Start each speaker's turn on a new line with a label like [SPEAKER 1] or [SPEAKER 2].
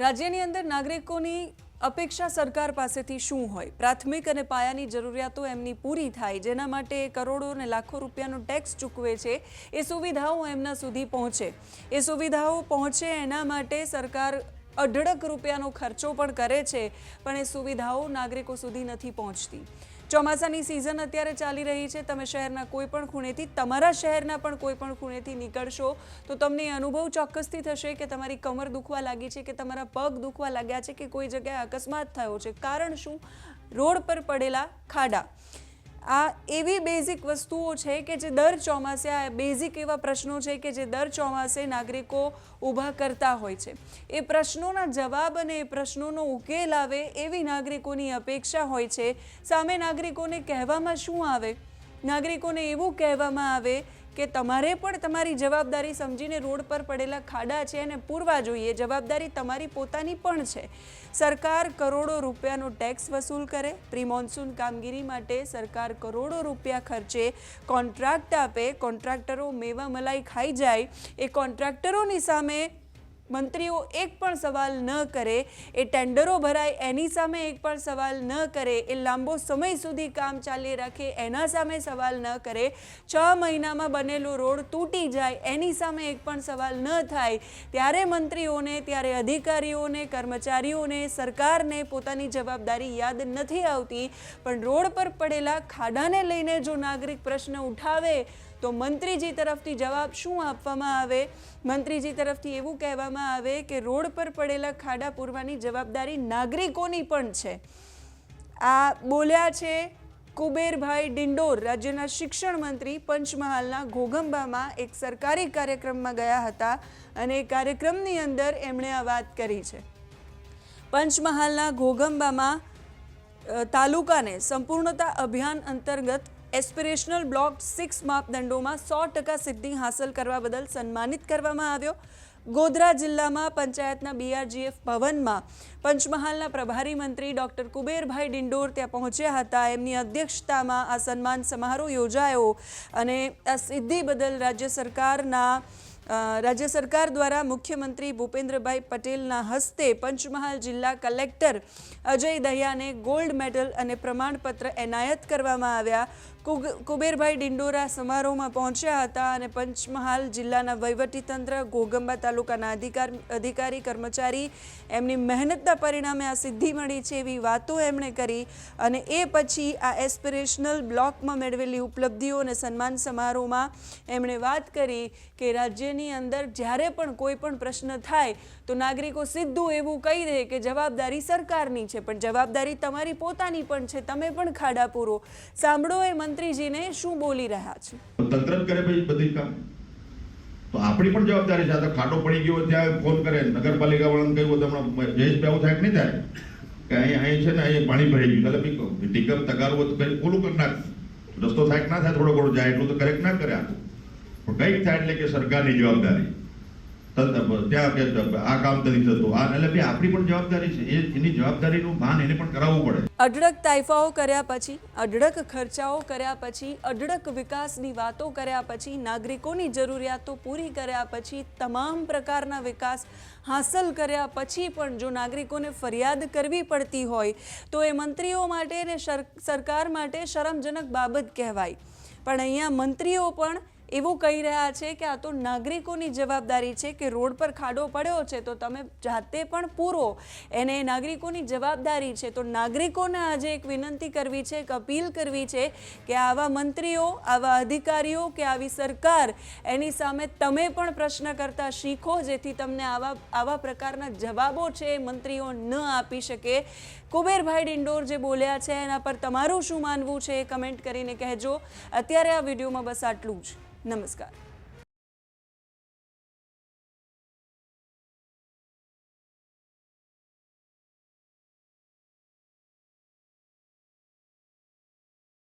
[SPEAKER 1] રાજ્યની અંદર નાગરિકોની અપેક્ષા સરકાર પાસેથી શું હોય? પ્રાથમિક અને પાયાની જરૂરિયાતો એમની પૂરી થાય, જેના માટે કરોડો અને લાખો રૂપિયાનો ટેક્સ ચૂકવે છે, એ સુવિધાઓ એમના સુધી પહોંચે. એ સુવિધાઓ પહોંચે એના માટે સરકાર અઢળક રૂપિયાનો ખર્ચો પણ કરે છે, પણ એ સુવિધાઓ નાગરિકો સુધી નથી પહોંચતી. ચોમાસાની સિઝન અત્યારે ચાલી રહી છે. તમે શહેરના કોઈ પણ ખૂણેથી, તમારા શહેરના પણ કોઈ પણ ખૂણેથી નીકળશો, તો તમને અનુભવ ચોક્કસથી થશે કે તમારી કમર દુખવા લાગી છે, કે તમારા પગ દુખવા લાગ્યા છે, કે કોઈ જગ્યાએ અકસ્માત થયો છે. કારણ શું? રોડ પર પડેલા ખાડા. આ એવી બેઝિક વસ્તુઓ છે કે જે દર ચોમાસે, આ બેઝિક એવા પ્રશ્નો છે કે જે દર ચોમાસે નાગરિકો ઊભા કરતા હોય છે. એ પ્રશ્નોના જવાબ અને એ પ્રશ્નોનો ઉકેલ આવે એવી નાગરિકોની અપેક્ષા હોય છે. સામે નાગરિકોને કહેવામાં શું આવે? નાગરિકોને એવું કહેવામાં આવે કે તમારે પણ તમારી જવાબદારી સમજીને રોડ પર પડેલા ખાડા છે એને પૂરવા જોઈએ. જવાબદારી તમારી પોતાની પણ છે. સરકાર કરોડો રૂપિયાનો ટેક્સ વસૂલ કરે. પ્રી મોન્સૂન કામગીરી માટે સરકાર કરોડો રૂપિયા ખર્ચે કોન્ટ્રાક્ટ આપે. કોન્ટ્રાક્ટરો મેવા મલાઈ ખાઈ જાય. એ કોન્ટ્રાક્ટરોની સામે મંત્રીઓ એક પણ સવાલ ન કરે, એ ટેન્ડરો ભરાય, એની સામે એક પણ સવાલ ન કરે, એ લાંબો સમય સુધી કામ ચાલી રાખે, એના સામે સવાલ ન કરે, છ મહિનામાં બનેલો રોડ તૂટી જાય, એની સામે એક પણ સવાલ ન થાય, ત્યારે મંત્રીઓને, ત્યારે અધિકારીઓને, કર્મચારીઓને, સરકારને પોતાની જવાબદારી યાદ નથી આવતી, પણ રોડ પર પડેલા ખાડાને લઈને જો નાગરિક પ્રશ્ન ઉઠાવે તો મંત્રીજી તરફથી જવાબ શું આપવામાં આવે? મંત્રીજી તરફથી એવું કહેવામાં આવે કે રોડ પર પડેલા ખાડા પૂરવાની જવાબદારી નાગરિકોની પણ છે. આ બોલ્યા છે કુબેરભાઈ ડિંડોર, રાજ્યના શિક્ષણ મંત્રી પંચમહાલના ઘોઘંબામાં એક સરકારી કાર્યક્રમમાં ગયા હતા અને એ કાર્યક્રમની અંદર એમણે આ વાત કરી છે. પંચમહાલના ઘોઘંબામાં તાલુકાને સંપૂર્ણતા અભિયાન અંતર્ગત એસ્પિરેશનલ બ્લોક સિક્સ માપદંડોમાં સો ટકા સિદ્ધિ હાંસલ કરવા બદલ સન્માનિત કરવામાં આવ્યો. ગોધરા જિલ્લામાં પંચાયતના બીઆરજીએફ ભવનમાં પંચમહાલના પ્રભારી મંત્રી ડોક્ટર કુબેરભાઈ ડિંડોર ત્યાં પહોંચ્યા હતા. એમની અધ્યક્ષતામાં આ સન્માન સમારોહ યોજાયો અને આ સિદ્ધિ બદલ રાજ્ય સરકારના રાજ્ય સરકાર દ્વારા મુખ્યમંત્રી ભૂપેન્દ્રભાઈ પટેલના હસ્તે પંચમહાલ જિલ્લા કલેક્ટર અજય દહિયાને ગોલ્ડ મેડલ અને પ્રમાણપત્ર એનાયત કરવામાં આવ્યા. કુબેરભાઈ ડિંડોરા સમારોહમાં પહોંચ્યા હતા અને પંચમહાલ જિલ્લાના વહીવટીતંત્ર ઘોગંબા તાલુકાના અધિકાર, અધિકારી, કર્મચારી એમની મહેનતના પરિણામે આ સિદ્ધિ મળી છે એવી વાતો એમણે કરી અને એ પછી આ એસ્પિરેશનલ બ્લોકમાં મેળવેલી ઉપલબ્ધિઓ અને સન્માન સમારોહમાં એમણે વાત કરી કે રાજ્યની અંદર જ્યારે પણ કોઈ પણ પ્રશ્ન થાય તો નાગરિકો સીધું એવું કહી દે કે જવાબદારી સરકારની છે, પણ જવાબદારી તમારી પોતાની પણ છે, તમે પણ ખાડા પૂરો સાંભળો એ મંત્રીજીને શું બોલી રહ્યા છે?
[SPEAKER 2] તંત્ર કરે ભાઈ બધી કામ. તો આપણી પણ જવાબદારી છે. ખાટો પડી ગયો ત્યાં ફોન કરે. નગરપાલિકા વાળાને કહ્યું તો હમણાં જયેશ આવું થાય કે નહીં થાય? કે અહીં અહીં છે ને, અહીં પાણી ભરાઈ ગયું. એટલે ટીકમ તગારવું તો કંઈ ઓલું કરી નાખ રસ્તો થાય કે ના થાય? થોડો ઘણો જાય એટલું તો કરેક્ટ ના કરે આખું? પણ કંઈક થાય એટલે કે સરકારની જવાબદારી.
[SPEAKER 1] અઢળક તાઇફાઓ કર્યા પછી, અઢળક ખર્ચાઓ કર્યા પછી, અઢળક વિકાસની વાતો કર્યા પછી, નાગરિકોની જરૂરિયાતો પૂરી કર્યા પછી, તમામ પ્રકારના વિકાસ હાંસલ કર્યા પછી પણ જો નાગરિકોને ફરિયાદ કરવી પડતી હોય, તો એ મંત્રીઓ માટે ને સરકાર માટે શરમજનક બાબત કહેવાય. પણ અહીંયા મંત્રીઓ પણ એવું કહી રહ્યા છે કે આ તો નાગરિકોની જવાબદારી છે કે રોડ પર ખાડો પડ્યો છે, તો તમે જાતે પણ પૂરો. એને નાગરિકોની જવાબદારી છે, તો નાગરિકોને આજે એક વિનંતી કરવી છે, એક અપીલ કરવી છે કે આવા મંત્રીઓ, આવા અધિકારીઓ કે આવી સરકાર એની સામે તમે પણ પ્રશ્ન કરતા શીખો, જેથી તમને આવા આવા પ્રકારના જવાબો છે મંત્રીઓ ન આપી શકે. કુબેરભાઈ ડિંડોર જે બોલ્યા છે, એના પર તમારું શું માનવું છે એ કમેન્ટ કરીને કહેજો. અત્યારે આ વિડીયોમાં બસ આટલું જ. નમસ્કાર.